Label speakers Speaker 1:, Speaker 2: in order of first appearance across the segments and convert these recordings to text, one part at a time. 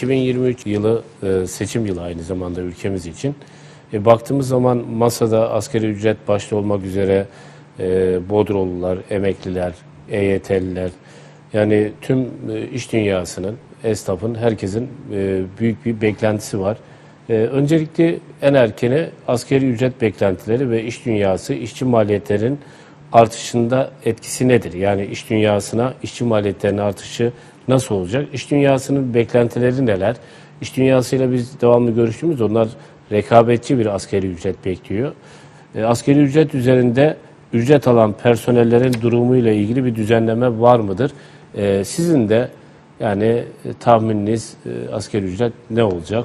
Speaker 1: 2023 yılı e, seçim yılı aynı zamanda ülkemiz için. E, baktığımız zaman masada asgari ücret başta olmak üzere e, Bodrolular, emekliler, EYT'liler yani tüm e, iş dünyasının, esnafın, herkesin e, büyük bir beklentisi var. E, öncelikle en erkeni asgari ücret beklentileri ve iş dünyası, işçi maliyetlerin artışında etkisi nedir? Yani iş dünyasına işçi maliyetlerinin artışı nasıl olacak? İş dünyasının beklentileri neler? İş dünyasıyla biz devamlı görüştüğümüzde onlar rekabetçi bir asgari ücret bekliyor. E, asgari ücret üzerinde ücret alan personellerin durumuyla ilgili bir düzenleme var mıdır? E, sizin de yani tahmininiz e, asgari ücret ne olacak?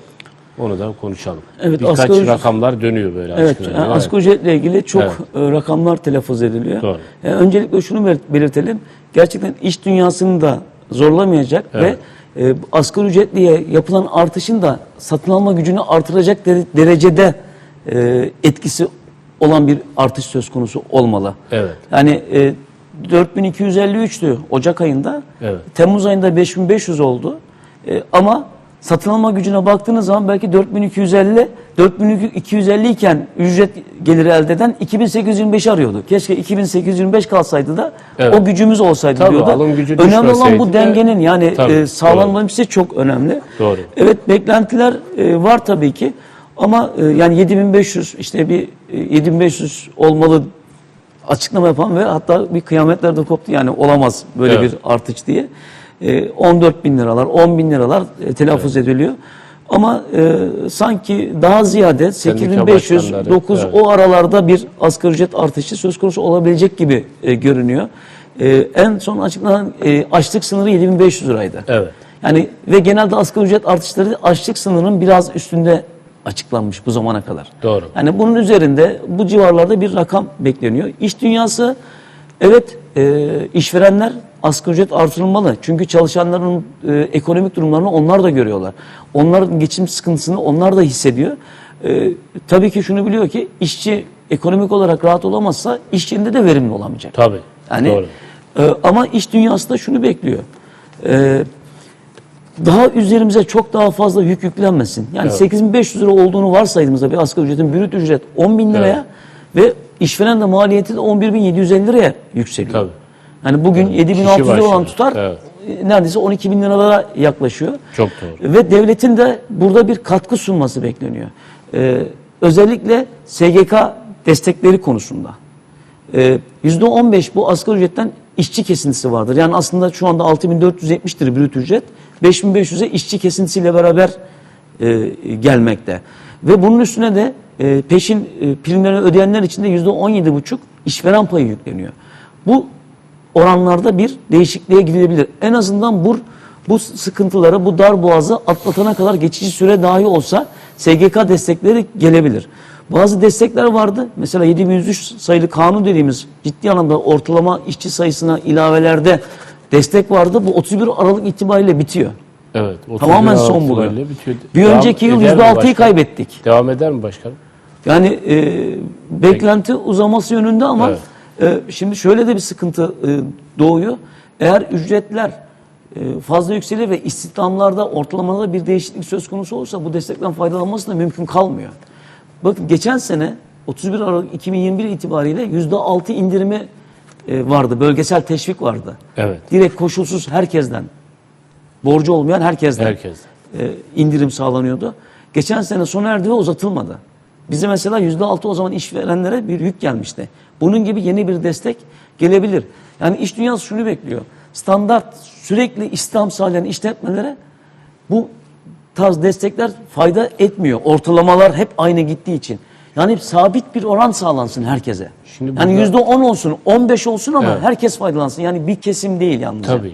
Speaker 1: Onu da konuşalım.
Speaker 2: Evet,
Speaker 1: Birkaç
Speaker 2: asgari
Speaker 1: rakamlar dönüyor böyle
Speaker 2: Evet,
Speaker 1: açıklanıyor.
Speaker 2: yani asgari ücretle ilgili çok
Speaker 1: Evet.
Speaker 2: e, rakamlar telaffuz ediliyor.
Speaker 1: Doğru.
Speaker 2: E, öncelikle şunu bel- belirtelim. Gerçekten iş dünyasını da zorlamayacak
Speaker 1: Evet.
Speaker 2: ve e, asgari ücretliye yapılan artışın da satın alma gücünü artıracak dere- derecede e, etkisi olan bir artış söz konusu olmalı.
Speaker 1: Evet.
Speaker 2: Yani e, 4253'tü Ocak ayında.
Speaker 1: Evet.
Speaker 2: Temmuz ayında 5500 oldu. E, ama satın alma gücüne baktığınız zaman belki 4250 4250 iken ücret geliri elde eden 2825 arıyordu. Keşke 2825 kalsaydı da
Speaker 1: Evet.
Speaker 2: o gücümüz olsaydı
Speaker 1: Tabii,
Speaker 2: diyordu.
Speaker 1: alım gücü
Speaker 2: Önemli olan bu
Speaker 1: de-
Speaker 2: dengenin yani
Speaker 1: Tabii,
Speaker 2: e, sağlanması çok önemli.
Speaker 1: Doğru.
Speaker 2: Evet beklentiler e, var tabii ki. Ama e, yani 7500 işte bir e, 7500 olmalı açıklama yapan ve hatta bir kıyametler de koptu yani olamaz böyle
Speaker 1: Evet.
Speaker 2: bir artış diye. E, 14 bin liralar, 10 bin liralar e, telaffuz ediliyor. Ama e, sanki daha ziyade 8500,
Speaker 1: başkanları,
Speaker 2: 9
Speaker 1: evet.
Speaker 2: o aralarda bir asgari ücret artışı söz konusu olabilecek gibi e, görünüyor. E, en son açıklanan e, açlık sınırı 7500 liraydı.
Speaker 1: Evet.
Speaker 2: Yani ve genelde asgari ücret artışları açlık sınırının biraz üstünde açıklanmış bu zamana kadar.
Speaker 1: Doğru.
Speaker 2: Yani bunun üzerinde bu civarlarda bir rakam bekleniyor. İş dünyası evet e, işverenler asgari ücret artırılmalı. Çünkü çalışanların e, ekonomik durumlarını onlar da görüyorlar. Onların geçim sıkıntısını onlar da hissediyor. E, tabii ki şunu biliyor ki işçi ekonomik olarak rahat olamazsa iş yerinde de verimli olamayacak.
Speaker 1: Tabii.
Speaker 2: Yani
Speaker 1: Doğru.
Speaker 2: e, ama iş dünyası da şunu bekliyor. E, daha üzerimize çok daha fazla yük yüklenmesin. Yani
Speaker 1: Evet.
Speaker 2: 8500 lira olduğunu varsaydığımızda bir asgari ücretin brüt ücret 10 bin liraya ve işveren de maliyeti de 11.750 liraya yükseliyor.
Speaker 1: Tabii.
Speaker 2: Yani bugün
Speaker 1: Kişi
Speaker 2: 7600 lira olan tutar
Speaker 1: Evet.
Speaker 2: e, neredeyse 12 bin liralara yaklaşıyor.
Speaker 1: Çok doğru.
Speaker 2: Ve devletin de burada bir katkı sunması bekleniyor. Ee, özellikle SGK destekleri konusunda. Ee, %15 bu asgari ücretten işçi kesintisi vardır. Yani aslında şu anda 6470'tir brüt ücret. 5500'e işçi kesintisiyle beraber e, gelmekte. Ve bunun üstüne de e, peşin e, primlerini ödeyenler için de %17,5 işveren payı yükleniyor. Bu oranlarda bir değişikliğe gidilebilir. En azından bu bu sıkıntıları, bu dar boğazı atlatana kadar geçici süre dahi olsa SGK destekleri gelebilir. Bazı destekler vardı. Mesela 7103 sayılı kanun dediğimiz ciddi anlamda ortalama işçi sayısına ilavelerde destek vardı. Bu 31 Aralık itibariyle bitiyor.
Speaker 1: Evet. 31
Speaker 2: Tamamen son buluyor. Bir
Speaker 1: Devam
Speaker 2: önceki yıl
Speaker 1: eder mi
Speaker 2: %6'yı
Speaker 1: başkanım?
Speaker 2: kaybettik.
Speaker 1: Devam eder mi başkanım?
Speaker 2: Yani e, beklenti uzaması yönünde ama e, şimdi şöyle de bir sıkıntı e, doğuyor. Eğer ücretler e, fazla yükselir ve istihdamlarda ortalamada bir değişiklik söz konusu olursa bu destekten faydalanması da mümkün kalmıyor. Bakın geçen sene 31 Aralık 2021 itibariyle %6 indirimi e, vardı. Bölgesel teşvik vardı.
Speaker 1: Evet.
Speaker 2: Direkt koşulsuz herkesten, borcu olmayan herkesten
Speaker 1: Herkes.
Speaker 2: e, indirim sağlanıyordu. Geçen sene sona erdi ve uzatılmadı. Bize mesela yüzde altı o zaman işverenlere bir yük gelmişti. Bunun gibi yeni bir destek gelebilir. Yani iş dünyası şunu bekliyor. Standart sürekli istihdam sağlayan işletmelere bu tarz destekler fayda etmiyor. Ortalamalar hep aynı gittiği için. Yani sabit bir oran sağlansın herkese.
Speaker 1: Şimdi
Speaker 2: yani
Speaker 1: burada-
Speaker 2: yüzde on olsun, on beş olsun ama
Speaker 1: Evet.
Speaker 2: herkes faydalansın. Yani bir kesim değil yalnızca.
Speaker 1: Tabii.